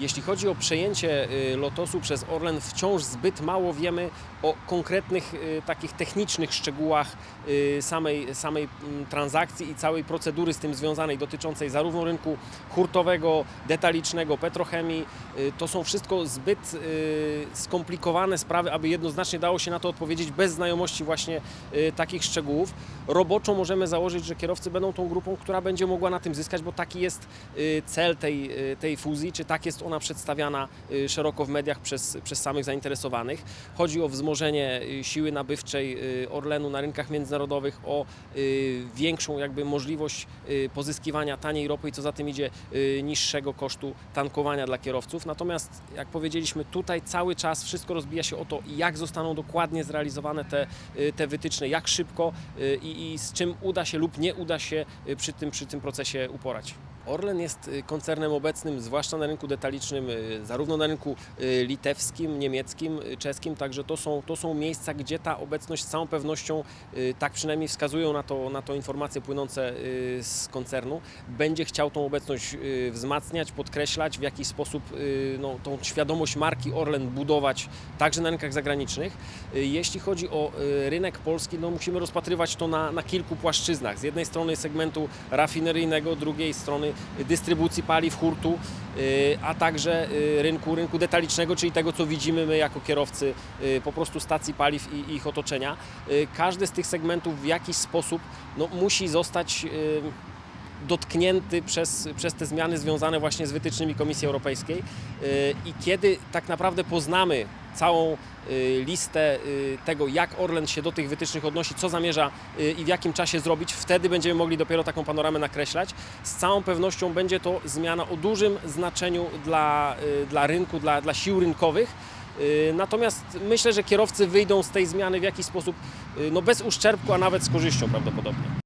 Jeśli chodzi o przejęcie y, Lotosu przez Orlen, wciąż zbyt mało wiemy o konkretnych y, takich technicznych szczegółach y, samej, samej mm, transakcji i całej procedury z tym związanej, dotyczącej zarówno rynku hurtowego, detalicznego, petrochemii. To są wszystko zbyt skomplikowane sprawy, aby jednoznacznie dało się na to odpowiedzieć bez znajomości właśnie takich szczegółów. Roboczo możemy założyć, że kierowcy będą tą grupą, która będzie mogła na tym zyskać, bo taki jest cel tej, tej fuzji, czy tak jest ona przedstawiana y, szeroko w mediach przez, przez samych zainteresowanych. Chodzi o wzmożenie y, siły nabywczej y, Orlenu na rynkach międzynarodowych, o większą jakby możliwość pozyskiwania taniej ropy i co za tym idzie niższego kosztu tankowania dla kierowców. Natomiast jak powiedzieliśmy, tutaj cały czas wszystko rozbija się o to, jak zostaną dokładnie zrealizowane te, te wytyczne, jak szybko i, i z czym uda się lub nie uda się przy tym, przy tym procesie uporać. Orlen jest y, koncernem obecnym, zwłaszcza na rynku detalicznym, y, zarówno na rynku y, litewskim, niemieckim, czeskim, także to są, to są miejsca, gdzie ta obecność z całą pewnością, tak przynajmniej wskazują na to, na to informacje płynące z koncernu, będzie chciał tą obecność wzmacniać, podkreślać, w jakiś sposób no, tą świadomość marki Orlen budować także na rynkach zagranicznych. Jeśli chodzi o rynek polski, no musimy rozpatrywać to na, na kilku płaszczyznach. Z jednej strony segmentu rafineryjnego, drugiej strony dystrybucji paliw, hurtu, y, a także y, rynku, rynku detalicznego, czyli tego, co widzimy my jako kierowcy y, po prostu stacji paliw i ich otoczenia. Każdy z tych segmentów w jakiś sposób no, musi zostać dotknięty przez, przez te zmiany związane właśnie z wytycznymi Komisji Europejskiej Y, i kiedy tak naprawdę poznamy całą y, listę y, tego, jak Orlen się do tych wytycznych odnosi, co zamierza i w jakim czasie zrobić, wtedy będziemy mogli dopiero taką panoramę nakreślać. Z całą pewnością będzie to zmiana o dużym znaczeniu dla, dla rynku, dla, dla sił rynkowych. Natomiast myślę, że kierowcy wyjdą z tej zmiany w jakiś sposób no bez uszczerbku, a nawet z korzyścią prawdopodobnie.